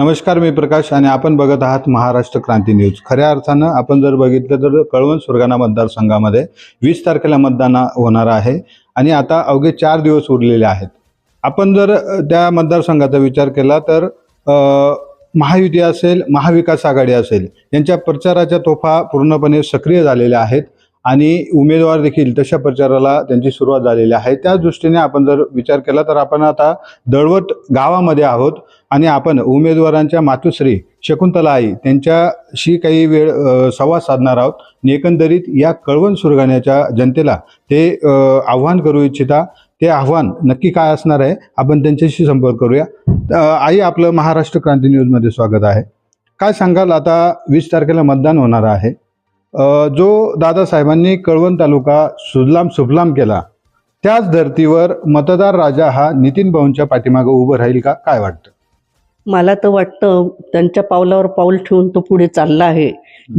नमस्कार मी प्रकाश आणि आपण बघत आहात महाराष्ट्र क्रांती न्यूज. खऱ्या अर्थानं आपण जर बघितलं तर कळवण सुरगाणा मतदारसंघामध्ये वीस तारखेला मतदान होणार आहे आणि आता अवघे चार दिवस उरलेले आहेत. आपण जर त्या मतदारसंघाचा विचार केला तर महायुती असेल महाविकास आघाडी असेल यांच्या प्रचाराच्या तोफा पूर्णपणे सक्रिय झालेल्या आहेत. आणि उमेदवार देखील तशा प्रचाराला त्यांची सुरुवात झालेली आहे. त्याच दृष्टीने आपण जर विचार केला तर आपण आता दळवट गावामध्ये आहोत आणि आपण उमेदवारांच्या मातुश्री शकुंतला आई त्यांच्याशी काही वेळ संवाद साधणार आहोत. आणि एकंदरीत या कळवण सुरगाण्याच्या जनतेला ते आव्हान करू इच्छिता ते आव्हान नक्की काय असणार आहे आपण त्यांच्याशी संपर्क करूया. आई आपलं महाराष्ट्र क्रांती न्यूजमध्ये स्वागत आहे. काय सांगाल? आता वीस तारखेला मतदान होणार आहे. जो दादासाहेबांनी कळवण तालुका सुजलाम सुफलाम केला त्याच धर्तीवर मतदार राजा हा नितीन भाऊंच्या पाठीमागे उभं राहील का? काय वाटतं? मला तर वाटतं त्यांच्या पावलावर पाऊल ठेवून तो पुढे चालला आहे.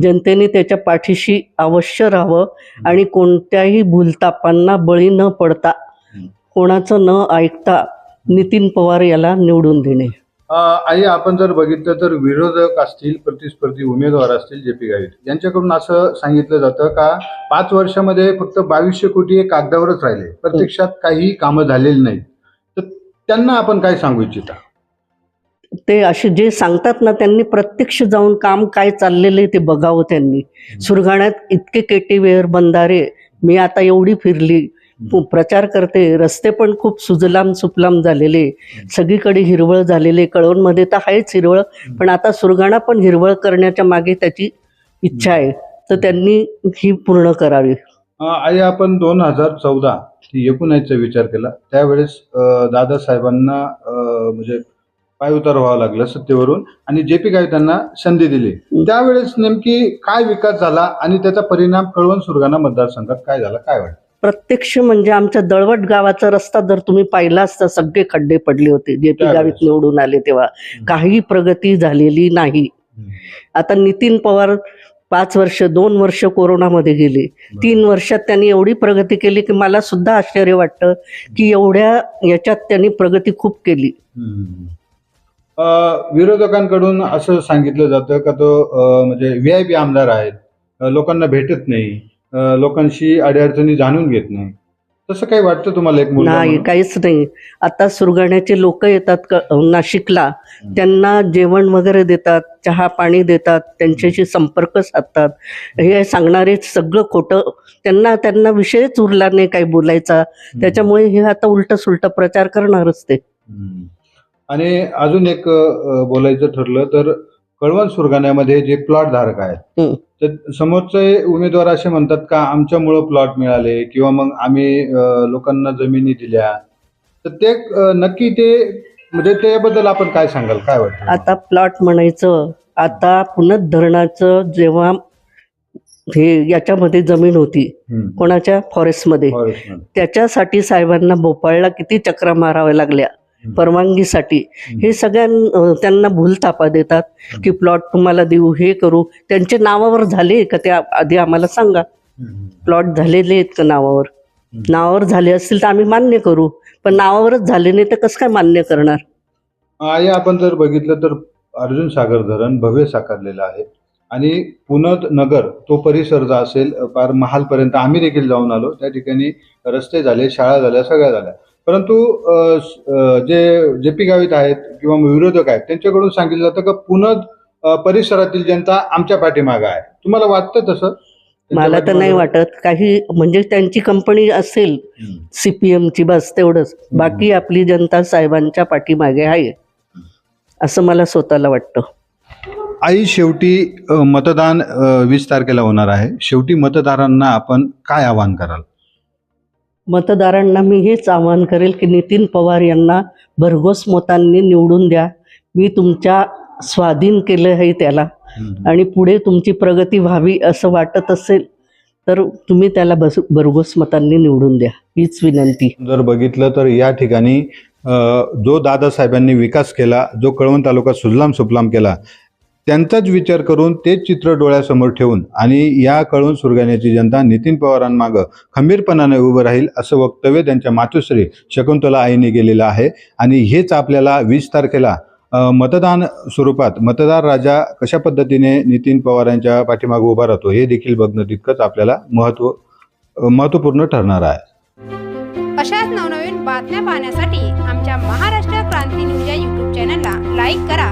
जनतेने त्याच्या पाठीशी अवश्य राहावं आणि कोणत्याही भूलतापांना बळी न पडता कोणाचं न ऐकता नितीन पवार याला निवडून देणे. आई आपण जर बघितलं तर विरोधक असतील प्रतिस्पर्धी उमेदवार असतील जे पी गावित यांच्याकडून असं सांगितलं जातं का पाच वर्षामध्ये फक्त बावीसशे कोटी हे कागदावरच राहिले. प्रत्यक्षात काही कामं झालेली नाहीत. तर त्यांना आपण काय सांगू इच्छिता? ते असे जे सांगतात ना त्यांनी प्रत्यक्ष जाऊन काम काय चाललेलं आहे ते बघावं त्यांनी. सुरगाण्यात इतके केटीवेअर बंधारे मी आता एवढी फिरली प्रचार करते. रस्ते पण खूप सुजलाम सुफलाम झालेले. सगळीकडे हिरवळ झालेले. कळवणमध्ये तर आहेच हिरवळ पण आता सुरगाणा पण हिरवळ करण्याच्या मागे त्याची इच्छा आहे. तर त्यांनी ही पूर्ण करावी. आई आपण दोन हजार चौदा ते एकोणाचा विचार केला. त्यावेळेस दादासाहेबांना म्हणजे म्हणजे पायउतार व्हावं लागलं सत्तेवरून आणि जे पी काही त्यांना संधी दिली. त्यावेळेस नेमकी काय विकास झाला आणि त्याचा परिणाम कळवण सुरगाणा मतदारसंघात काय झाला? काय वाटतं? प्रत्यक्ष म्हणजे आमच्या दळवट गावाचा रस्ता जर तुम्ही पाहिला असता सगळे खड्डे पडले होते. J P. गावीत निवडून आले तेव्हा. काही प्रगती झालेली नाही. आता नितीन पवार पाच वर्ष दोन वर्ष कोरोनामध्ये गेले. तीन वर्षात त्यांनी एवढी प्रगती केली की मला सुद्धा आश्चर्य वाटतं की एवढ्या याच्यात त्यांनी प्रगती खूप केली. विरोधकांकडून असं सांगितलं जातं का तो म्हणजे व्ही आय पी आमदार आहेत. लोकांना भेटत नाही. अ, लोकांशी अडीअडचणी जाणून घेत नाही. तसं काही वाटतं तुम्हाला एक मुलगा नाही म्हणून? काहीच नाही. आता सुरगाण्याचे लोक येतात क- नाशिकला. त्यांना जेवण वगैरे देतात चहा पाणी देतात त्यांच्याशी संपर्क साधतात. हे सांगणारे सगळं खोटं त्यांना त्यांना विषयच उरला नाही काही बोलायचा. त्याच्यामुळे हे आता उलट सुलट प्रचार करणारच ते. हम्म. आणि अजून एक अ, बोलायचं ठरलं तर कळवण सुरगाण्यामध्ये जे प्लॉट धारक आहेत. तर समोरचे उमेदवार असे म्हणतात का आमच्यामुळं प्लॉट मिळाले किंवा मग आम्ही अ, लोकांना जमिनी दिल्या तर ते अ, नक्की ते म्हणजे त्याबद्दल आपण काय सांगाल काय वाटतं आता प्लॉट म्हणायचं आता पुनत धरणाचं जेव्हा हे याच्यामध्ये जमीन होती. कोणाच्या फॉरेस्टमध्ये फॉरेस्टमध्ये. त्याच्यासाठी साहेबांना भोपाळला किती चक्रा माराव्या लागल्या. परवानगीसाठी. हे सगळ्यां त्यांना भूलतापा देतात की प्लॉट तुम्हाला देऊ हे करू. त्यांचे नावावर झाले का ते आधी आम्हाला सांगा. प्लॉट झालेले आहेत का नावावर. नावावर झाले असतील तर आम्ही मान्य करू. पण नावावरच झाले नाही तर कसं काय मान्य करणार? आई आपण जर बघितलं तर अर्जुन सागर धरण भव्य साकारलेलं आहे. आणि पुनत नगर तो परिसर जो असेल पार महालपर्यंत आम्ही देखील जाऊन आलो. त्या ठिकाणी रस्ते झाले शाळा झाल्या सगळ्या झाल्या. परंतु जे जे पी गावित आहेत किंवा विरोधक आहेत त्यांच्याकडून सांगितलं जातं का पुनत अ, परिसरातील जनता आमच्या पाठीमागं आहे. तुम्हाला वाटतं तसं? मला तर नाही वाटत. काही म्हणजे त्यांची कंपनी असेल. सीपीएमची बस तेवढंच. बाकी आपली जनता साहेबांच्या पाठीमागे आहे. असं मला स्वतःला वाटतं. आई शेवटी मतदान वीस तारखेला होणार आहे. शेवटी मतदारांना आपण काय आवाहन कराल? मतदारांना मी हेच आवाहन करेल की नितीन पवार यांना भरघोस मतांनी निवडून द्या. मी तुमच्या स्वाधीन केलं आहे त्याला. आणि पुढे तुमची प्रगती व्हावी असं वाटत असेल तर तुम्ही त्याला बस भरघोस मतांनी निवडून द्या. हीच विनंती. जर बघितलं तर या ठिकाणी जो दादासाहेबांनी विकास केला जो कळवण तालुका सुजलाम सुफलाम केला त्यांचाच विचार करून तेच चित्र डोळ्यासमोर ठेवून आणि या कळून सुरगाण्याची जनता नितीन पवारांमागं खंबीरपणाने उभं राहील असं वक्तव्य त्यांच्या मातोश्री शकुंतला आईने केलेलं आहे. आणि हेच आपल्याला वीस तारखेला मतदान स्वरूपात मतदार राजा कशा पद्धतीने नितीन पवारांच्या पाठीमागं पाठीमागे उभा राहतो हे देखील बघणं तितकंच आपल्याला महत्त्व महत्त्वपूर्ण महत्त्वपूर्ण ठरणार आहे. अशाच नवनवीन बातम्या पाहण्यासाठी आमच्या महाराष्ट्र क्रांती न्यूज या युट्यूब चॅनलला लाईक करा.